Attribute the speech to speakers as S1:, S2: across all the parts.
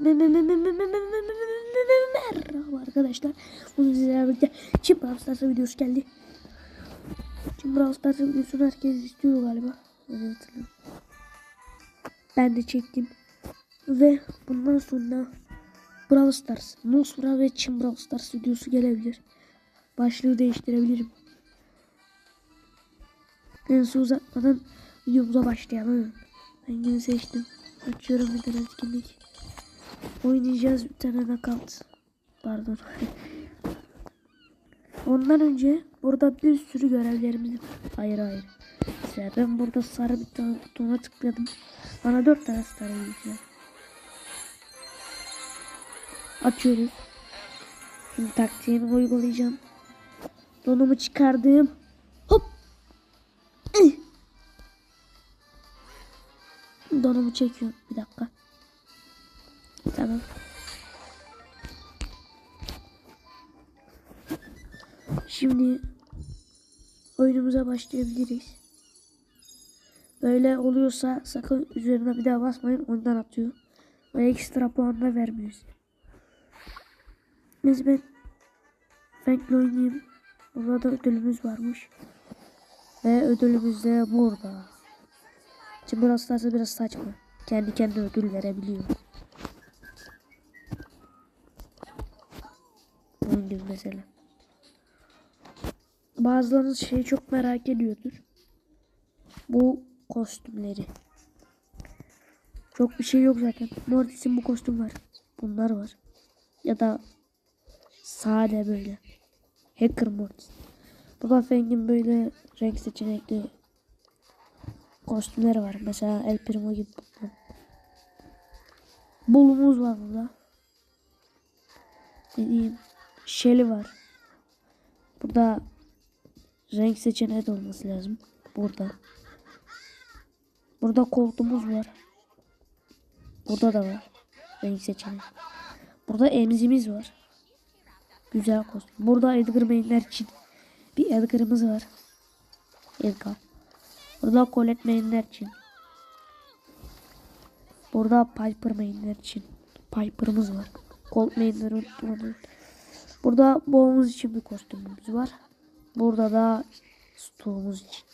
S1: Merhaba arkadaşlar. Bugün sizlerle birlikte Çin Brawl Stars videosu geldi. Çin Brawl Stars videosunu herkes istiyor galiba. Ben de çektim. Ve bundan sonra Brawl Stars, Nosra ve Çin Brawl Stars videosu gelebilir. Başlığı değiştirebilirim. Neyse uzatmadan videomuza başlayalım. Ben yine seçtim. Açıyorum bir etkinlik. Oynayacağız bir tane knockout. Pardon. Ondan önce burada bir sürü görevlerimiz var. Hayır hayır. Mesela ben burada sarı bir tane butona tıkladım. Bana dört tane star gelecek. Açıyoruz. Şimdi taktiğimi uygulayacağım. Donumu çıkardım. Hop. Donumu çekiyorum. Bir dakika. Tamam. Şimdi oyunumuza başlayabiliriz. Böyle oluyorsa sakın üzerine bir daha basmayın. Ondan atıyor. Ve ekstra puan da vermiyor. Neyse ben Frank'le oynayayım. Burada da ödülümüz varmış. Ve ödülümüz de burada. Şimdi burası biraz saçma. Kendi kendine ödül verebiliyor. Bunun gibi mesela. Bazılarınız şeyi çok merak ediyordur. Bu kostümleri. Çok bir şey yok zaten. Mortis'in bu kostüm var. Bunlar var. Ya da sade böyle. Hacker Mortis. Baba Feng'in böyle renk seçenekli kostümleri var. Mesela El Primo gibi. Bulumuz var burada. Ne diyeyim? Shelly var. Burada renk seçeneği de olması lazım. Burada. Burada koltuğumuz var. Burada da var. Renk seçeneği. Burada emzimiz var. Güzel kostüm. Burada Edgar Mainler için bir Edgar'ımız var. Edgar. Burada Colette Mainler için. Burada Piper Mainler için. Piper'ımız var. Colt Mainler unutmadım. Burada boğumuz için bir kostümümüz var. Burada da stoğumuz için.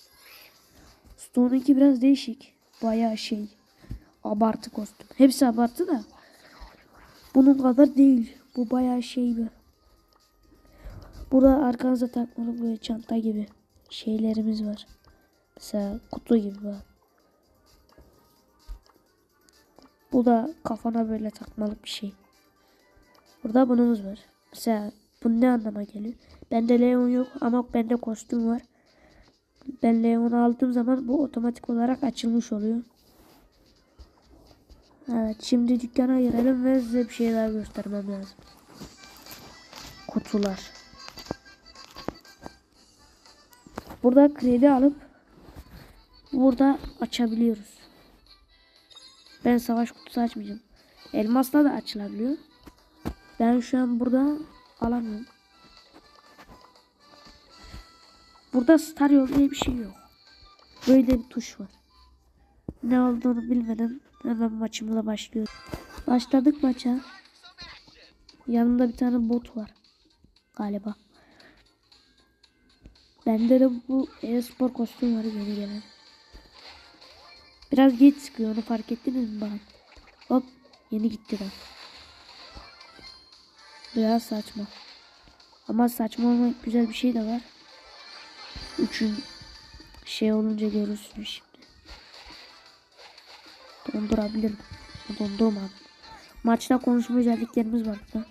S1: Stoğununki biraz değişik. Bayağı şey. Abartı kostüm. Hepsi abartı da. Bunun kadar değil. Bu bayağı şey bir. Burada arkanıza takmalı böyle çanta gibi şeylerimiz var. Mesela kutu gibi var. Bu da kafana böyle takmalı bir şey. Burada bunumuz var. Mesela bu ne anlama geliyor? Bende Leon yok ama bende kostüm var. Ben Leon'u aldığım zaman bu otomatik olarak açılmış oluyor. Evet şimdi dükkana girelim ve size bir şeyler göstermem lazım. Kutular. Burada kredi alıp burada açabiliyoruz. Ben savaş kutusu açmayacağım. Elmasla da açılabiliyor. Ben şu an burada alamıyorum. Burada star yol diye bir şey yok. Böyle bir tuş var. Ne olduğunu bilmeden hemen maçımıza başlıyoruz. Başladık maça. Yanında bir tane bot var. Galiba. Bende de bu e-spor kostüm var yeni gelen. Biraz geç sıkıyor onu fark ettiniz mi bana? Hop yeni gitti ben. Biraz saçma. Ama saçma olmak güzel bir şey de var. Üçün şey olunca görürsünüz şimdi. Dondurabilirim. Dondurmadım. Maçta konuşma özelliklerimiz var burada.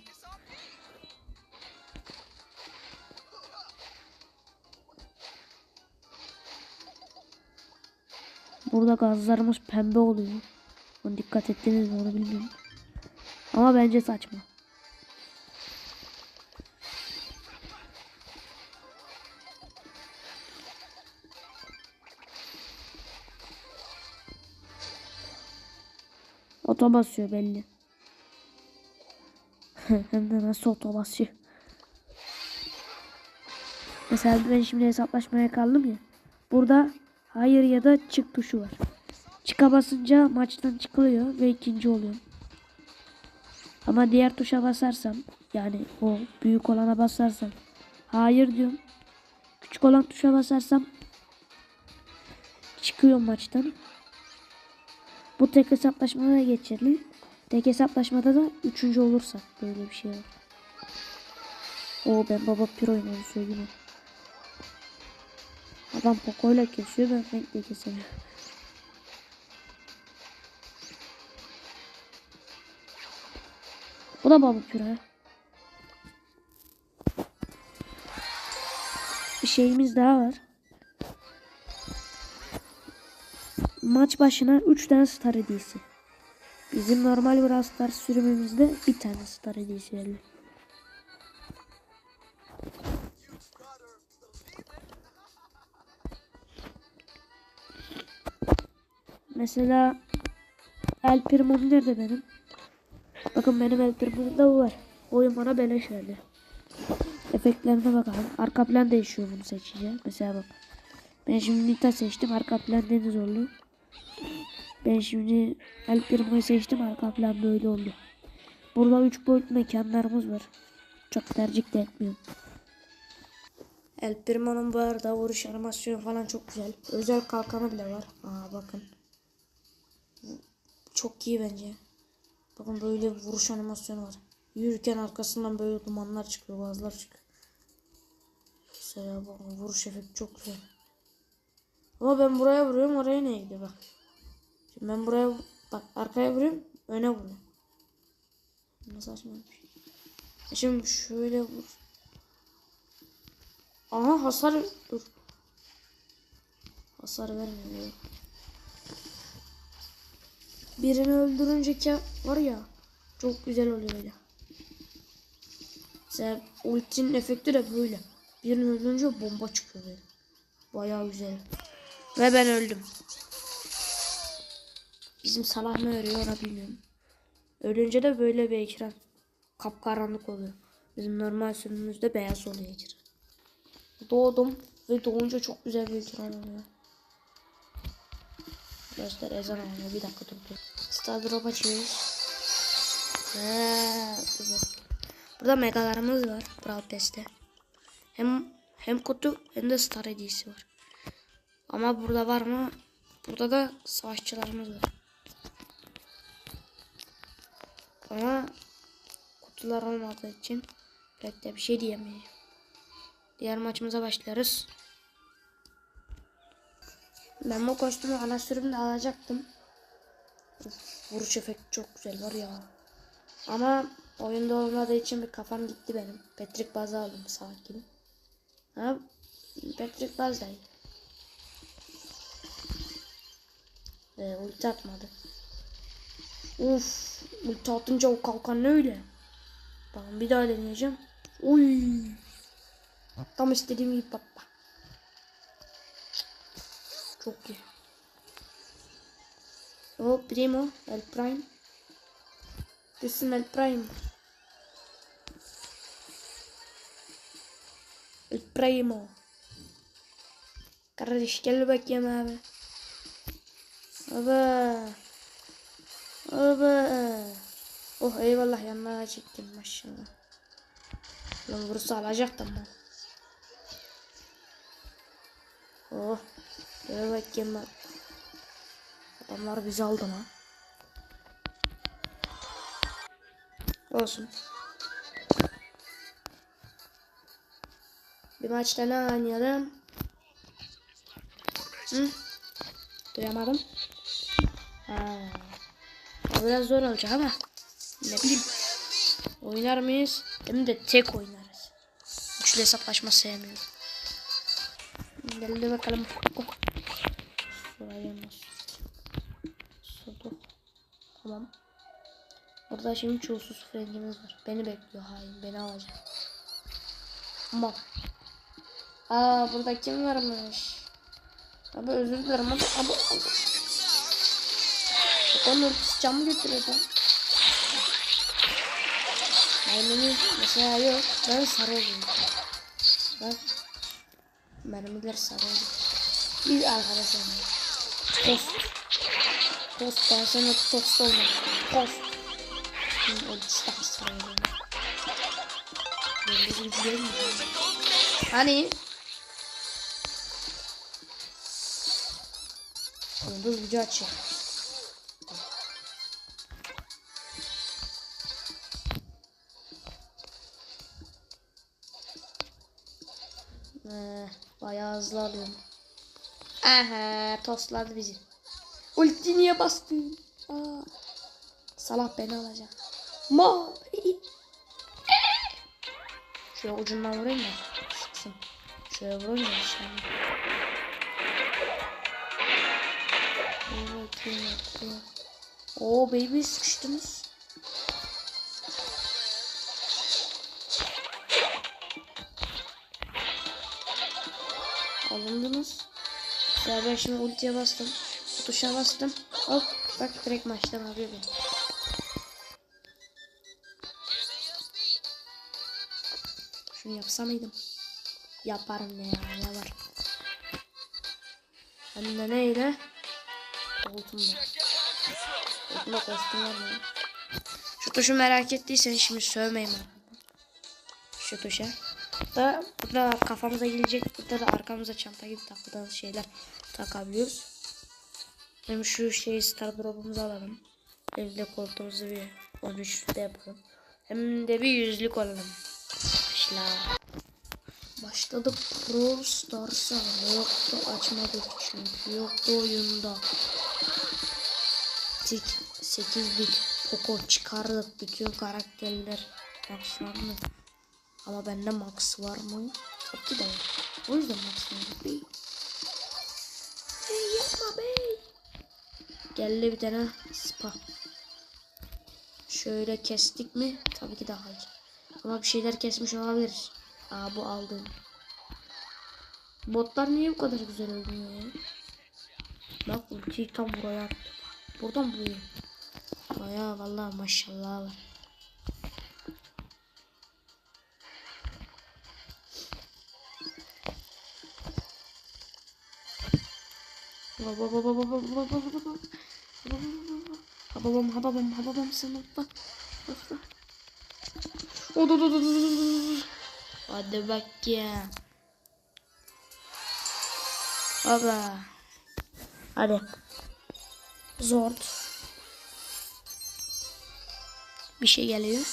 S1: Burada gazlarımız pembe oluyor. Ona dikkat ettiniz mi onu bilmiyorum. Ama bence saçma. Oto basıyor belli. Hem de nasıl oto basıyor. Mesela ben şimdi hesaplaşmaya kaldım ya. Burada hayır ya da çık tuşu var. Çıka basınca maçtan çıkılıyor ve ikinci oluyor. Ama diğer tuşa basarsam yani o büyük olana basarsam hayır diyorum. Küçük olan tuşa basarsam çıkıyorum maçtan. Bu tek hesaplaşmada da geçerli. Tek hesaplaşmada da üçüncü olursak böyle bir şey var. Oo ben baba pir oynuyorum söyleyeyim. Adam pokoyla kesiyor ben renkle kesemiyorum. Bu da baba pire. Bir şeyimiz daha var. Maç başına 3 tane star hediyesi. Bizim normal Brawl Stars sürümümüzde bir tane star hediyesi veriliyor. Mesela El Primo'm nerede benim? Bakın benim El Primo'mda bu var. Oyun bana beleş verdi. Efektlerine bakalım. Arka plan değişiyor bunu seçince. Mesela bak. Ben şimdi Nita seçtim. Arka plan deniz oldu. Ben şimdi El Primo'yu seçtim. Arka plan böyle oldu. Burada 3 boyut mekanlarımız var. Çok tercih de etmiyorum. El Primo'nun bu arada vuruş animasyonu falan çok güzel. Özel kalkanı bile var. Aa bakın. Çok iyi bence. Bakın böyle vuruş animasyonu var. Yürürken arkasından böyle dumanlar çıkıyor, gazlar çıkıyor. Mesela bakın vuruş efekti çok güzel. Ama ben buraya vuruyorum, oraya ne gidiyor bak. Şimdi ben buraya bak arkaya vuruyorum, öne vuruyorum. Ne saçmaymış. E Şimdi şöyle vur. Aha hasar dur. Hasar vermiyor. Birini öldürünce ki var ya çok güzel oluyor öyle. Mesela ultinin efekti de böyle. Birini öldürünce bomba çıkıyor böyle. Bayağı güzel. Ve ben öldüm. Bizim Salah ne örüyor ona bilmiyorum. Ölünce de böyle bir ekran. Kapkaranlık oluyor. Bizim normal sürümümüzde beyaz oluyor ekran. Doğdum ve doğunca çok güzel bir ekran oluyor. Göster ezan oluyor. Bir dakika dur dur. Star drop açıyoruz. Bakayım. Burada megalarımız var. Brawl Pass'te. Hem hem kutu hem de star hediyesi var. Ama burada var mı? Burada da savaşçılarımız var. Ama kutular olmadığı için pek de bir şey diyemeyeceğim. Diğer maçımıza başlarız. Ben bu kostümü ana sürümde alacaktım. Uf, vuruş efekti çok güzel var ya. Ama oyunda olmadığı için bir kafam gitti benim. Patrick Baz'ı aldım salak gibi. Ha, Patrick Baz değil. Ee, ulti atmadı. Uf, ulti atınca o kalkan ne öyle? Bakın bir daha deneyeceğim. Uy. Tam istediğim gibi bak. Çok iyi. O primo, el prime. Kesin el prime. El primo. Kardeş gel bakayım abi. Baba. Baba. Oh eyvallah yanına çektim maşallah. Lan vursa alacaktım ben. Oh. Bakayım bak. Adamlar bizi aldı lan. Olsun. Bir maçta ne oynayalım? Hı? Duyamadım. Ha. Biraz zor olacak ama ne bileyim. Oynar mıyız? Hem de tek oynarız. Üçlü hesaplaşma sevmiyorum. Geldi bakalım. Oh. Sudu. Tamam. Burada şimdi çulsuz frengimiz var. Beni bekliyor hain. Beni alacak. Tamam. Aa burada kim varmış? Abi özür dilerim abi. Abi. Örtüsü camı götürüyordu. Mermimiz mesela yok. Ben sarı olayım. Bak. Mermiler sarı oluyor. Biz arkadaşlar. Tost. Tost ben sana tost olmak. Tost. Veriyor. Yıldız gücü değil mi? Hani? Yıldız gücü açıyor. Ee, bayağı hızlı alıyorum. Aha tosladı bizi. Ulti niye bastın? Aa, Salah beni alacak. Ma. Şöyle ucundan vurayım da sıksın. Şöyle vurayım da işte. Oo baby sıkıştınız. Alındınız. Ya ben şimdi ultiye bastım. Tuşa bastım. Hop bak direkt maçtan alıyor beni. Şunu yapsa mıydım? Yaparım ne ya ne var. Hem de neyle? Koltuğumla. Koltuğumda kostüm var mı? Şu tuşu merak ettiysen şimdi sövmeyin. Şu tuşa. Da burada kafamıza gelecek. Burada da arkamıza çanta gibi takılan şeyler takabiliyoruz. Hem şu şeyi star drop'umuzu alalım. Hem de koltuğumuzu bir 13'te yapalım. Hem de bir yüzlük alalım. Başla. Başladık Pro Stars'a. Yoktu açmadık çünkü yoktu oyunda. Tik 8 bit Poco çıkardık bütün karakterler. Maxlandı. Ama bende Max var mı? Tabii ki de var. O yüzden Max. Bey. Hey yapma bey. Geldi bir tane spa. Şöyle kestik mi? Tabii ki de hayır. Ama bir şeyler kesmiş olabilir. Aa bu aldım. Botlar niye bu kadar güzel oynuyor ya? Bak ultiyi tam buraya attı. Buradan buraya. Baya vallahi maşallah var. Hababam hababam hababam sana bak. Bak bak. Hadi bak ya. Baba. Hadi. Zord. Bir şey geliyor.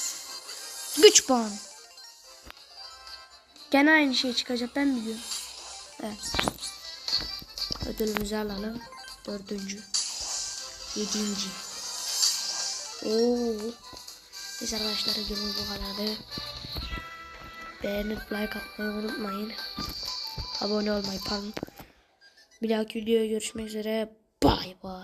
S1: Güç puan. Gene aynı şey çıkacak ben biliyorum. Evet. Ödülümüzü alalım. Dördüncü. Yedinci. Oo. Neyse arkadaşlar videomuz bu kadardı. Beğenip like atmayı unutmayın. Abone olmayı pardon. Bir dahaki videoya görüşmek üzere. Bye bye.